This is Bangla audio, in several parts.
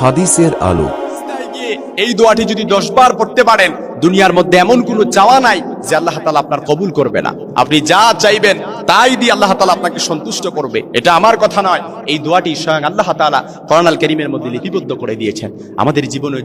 হাদিসের আলো। এই দোয়াটি যদি দশ বার পড়তে পারেন, দুনিয়ার মধ্যে এমন কোনো চাওয়া নাই যে আল্লাহ তালা আপনার কবুল করবে না। আপনি যা চাইবেন তাই দিয়ে আল্লাহ তালা আপনাকে সন্তুষ্ট করবে। এটা আমার কথা নয়। এই দোয়াটি স্বয়ং আল্লাহ তালা করোনাল করিমের মধ্যে লিপিবদ্ধ করে দিয়েছেন। আমাদের জীবনে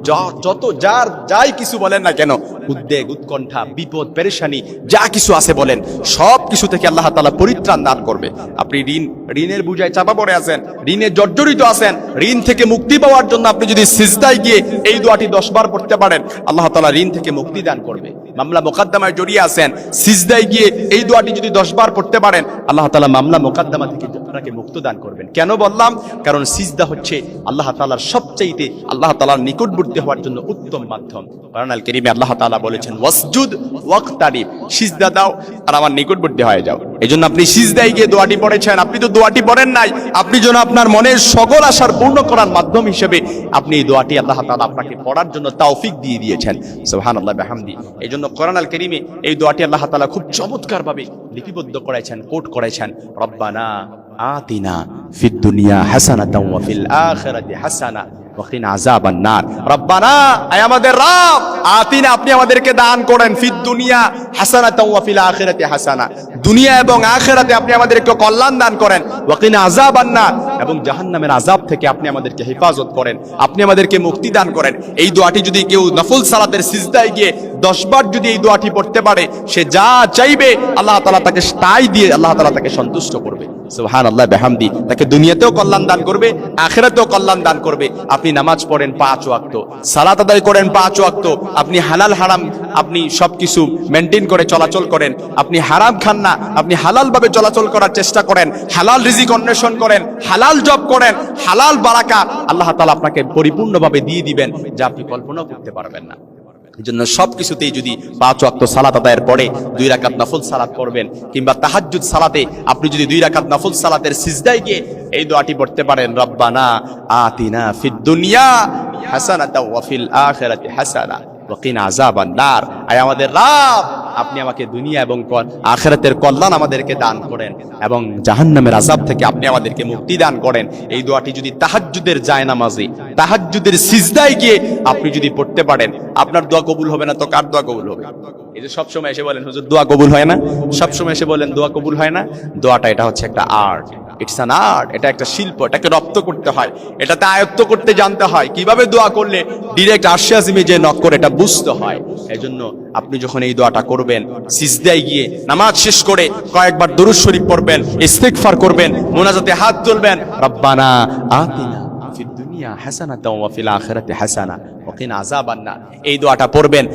যত যার, যাই কিছু বলেন না কেন, উদ্বেগ, উৎকণ্ঠা, বিপদ, পেরেশানি, যা কিছু আছে বলেন, সব কিছু থেকে আল্লাহ তালা পরিত্রাণ দান করবে। আপনি ঋণ, ঋণের বুঝায় চাপা পড়ে আছেন, ঋণে জর্জরিত আছেন, ঋণ থেকে মুক্তি পাওয়ার জন্য আপনি যদি সিজদায় গিয়ে এই দোয়াটি দশবার পড়তে পারেন, আল্লাহ তালা ঋণ থেকে মুক্তি দান করবে। মামলা মোকদ্দমায় জড়িয়ে আছেন, সিজদায় গিয়ে এই দোয়াটি যদি দশ বার পড়তে পারেন, আল্লাহ তালা মামলা মোকদ্দমা থেকে আপনাকে মুক্ত দান করবেন। কেন বললাম? কারণ সিজদা হচ্ছে আল্লাহ তালার সবচাইতে আল্লাহ তালার নিকটবর্তী হওয়ার জন্য উত্তম মাধ্যম। কেরিমে আল্লাহ তালা বলেছেন, ওয়াসজুদ সিজদা দাও আর আমার নিকটবর্তী হয়ে যাও। এই জন্য আপনি সিজদায় গিয়ে দোয়াটি পড়েছেন, আপনি তো দোয়াটি পড়েন নাই। আপনি যেন আপনার মনের সকল আশার পূর্ণ করার মাধ্যম হিসেবে আপনি এই দোয়াটি আল্লাহ তালা আপনাকে পড়ার জন্য তাওফিক দিয়ে দিয়েছেন। সুবহান আল্লাহ বেহামদি। এই জন্য কোরআন আল করিমে এই দোয়াটি আল্লাহ তালা খুব চমৎকার ভাবে লিপিবদ্ধ করেছেন, কোট করেছেন। রব্বানা আতিনা ফিদ দুনিয়া হাসানাতাও ওয়া ফিল আখিরাতি হাসানা রব্বানা আমাদের রব, আতিনা আপনি আমাদেরকে দান করেন, ফিদ দুনিয়া দুনিয়া এবং আখিরাতে আপনি আমাদেরকে কল্যাণ দান করেন, ওয়াকিনা আযাবান নার এবং আযাব থেকে আপনি আমাদেরকে হেফাজত করেন, আপনি আমাদেরকে মুক্তি দান করেন। এই দোয়াটি যদি কেউ সালাতের সিজদায় গিয়ে দশ বার যদি এই দোয়াটি পড়তে পারে, সে যা চাইবে আল্লাহ তাআলা তাকে তাই দিয়ে আল্লাহ তাআলা তাকে সন্তুষ্ট করবে। আল্লাহ বেহামদি। তাকে দুনিয়াতেও কল্যাণ দান করবে, আখেরাতেও কল্যাণ দান করবে। আপনি নামাজ পড়েন পাঁচ ওয়াক্ত, সালাত আদায় করেন পাঁচ ওয়াক্ত। আপনি হালাল, হারাম, আপনি সবকিছু মেনটেন করে চলাচল করেন। আপনি হারাম খান না, আপনি হালাল ভাবে চলাচল করার চেষ্টা করেন, হালাল রিজিক অন্বেষণ করেন, হালাল জব করেন, হালাল বারাকা আল্লাহ তাআলা আপনাকে পরিপূর্ণভাবে দিয়ে দিবেন যা আপনি কল্পনাও করতে পারবেন না। জন্য সবকিছুতেই যদি পাঁচ সালাত আদায়ের পরে দুই রাকাত নফল সালাত করবেন কিংবা সালাতে আপনি যদি দুই রাকাত নফল সালাতের সিজদায় গিয়ে এই দোয়াটি পড়তে পারেন, রব্বানা আতিনা ফিদ দুনিয়া আখিরাতি হাসানা আযাবান নার। আয় আমাদের রব! আপনি আমাকে দুনিয়া এবং আখেরাতের কল্যাণ আমাদেরকে দান করেন এবং জাহান্নামের আজাব থেকে আপনি আমাদেরকে মুক্তি দান করেন। এই দোয়াটি যদি তাহাজ্জুদের জায়নামাজি, তাহাজ্জুদের সিজদায় গিয়ে আপনি যদি পড়তে পারেন, আপনার দোয়া কবুল হবে না তো কার দোয়া কবুল হবে? এই যে সবসময় এসে বলেন, হুজুর, দোয়া কবুল হয় না? সবসময় এসে বলেন, দোয়া কবুল হয় না? দোয়াটা এটা হচ্ছে একটা আর্ট। ইটস অ্যান আর্ট এটা একটা শিল্প, এটাকে রপ্ত করতে হয়, এটাতে আয়ত্ত করতে জানতে হয়, কীভাবে দোয়া করলে ডিরেক্ট আশ্বাসিমে যে নক এটা বুঝতে হয়। এই জন্য আপনি যখন এই দোয়াটা করবেন, সিজদায় গিয়ে নামাজ শেষ করে কয়েকবার দরুদ শরীফ পড়বেন ইস্তেকফার করবেন, মোনাজাতে হাত তুলবেন, রব্বানা আতিনা দুনিয়া হাসানা। আযাবান এই দোয়াটা পড়বেন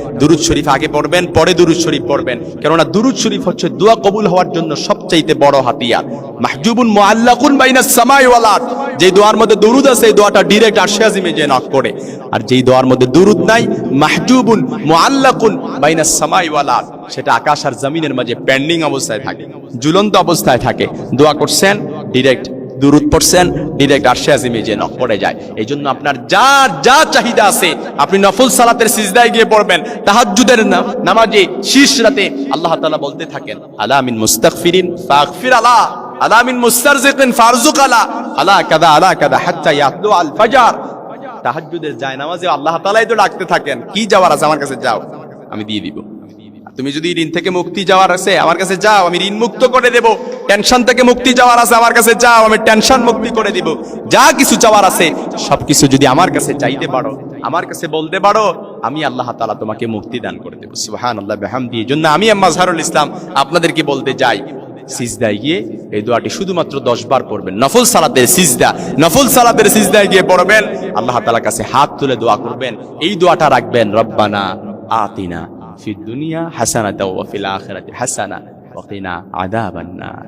শরীফ আগে পড়বেন, পরে শরীফ পড়বেন। কেননা শরীফ হচ্ছে দোয়া কবুল হওয়ার জন্য সবচাইতে বড় হাতিয়ার। মাহজুবুন মুআল্লাকুন বাইনাস সামাই ওয়াল আরদ। দোয়ার মধ্যে দুরুদ আছে, এই দোয়াটা আরশে যে নক করে। আর যেই দোয়ার মধ্যে দুরুদ নাই, মাহজুবুন মুআল্লাকুন বাইনাস সামাই ওয়াল আরদ। সেটা আকাশ আর জমিনের মাঝে পেন্ডিং অবস্থায় থাকে, ঝুলন্ত অবস্থায় থাকে। দোয়া করছেন ডাইরেক্ট দুরুদ পড়ছেন ডিরেক্ট আরশে আজিমে যে নক পড়ে যায়। এই জন্য আপনার যা যা চাহিদা আছে, আপনি নফল সালাতের সিজদায় গিয়ে পড়বেন। তাহাজ্জুদের নামাজে শীষ রাতে আল্লাহ তাআলা বলতে থাকেন, আলা মিন মুস্তাগফিরিন ফাগফির আলা আলা মিন মুস্তারজিকিন ফারজুক আলা আলা কাদা আলা কাদা হাত্তা ইয়াতলু আল ফাজর। তাহাজ্জুদের যায় নামাজে আল্লাহ তাআলাই তো ডাকতে থাকেন, কি যাওয়ার আছে আমার কাছে যাও, আমি দিয়ে দিব। তুমি যদি ঋণ থেকে মুক্তি যাওয়ার আছে, আমার কাছে যাও, আমি ঋণ মুক্ত করে দেব। টেনশন থেকে মুক্তি যাওয়ার আছে আমার কাছে, যাও, আমি টেনশন মুক্তি করে দিব। যা কিছু চাওয়ার আছে সবকিছু যদি আমার কাছে চাইতে পারো, আমার কাছে বলতে পারো, আমি আল্লাহ তালা তোমাকে মুক্তি দান করে দেবো। সুহান আল্লাহ বেহামদি। এই জন্য আমি মাজহারুল ইসলাম আপনাদেরকে বলতে যাই সিজদায় গিয়ে এই দোয়াটি শুধুমাত্র দশ বার পড়বেন। নফল সালাতের সিজদা, নফল সালাতের সিজদায় গিয়ে পড়বেন। আল্লাহ তালার কাছে হাত তুলে দোয়া করবেন। এই দোয়াটা রাখবেন, রব্বানা আতিনা ফিদ দুনিয়া হাসানা দাও ফিল আখিরাতি হাসানা ওয়াকিনা আদাবান্নার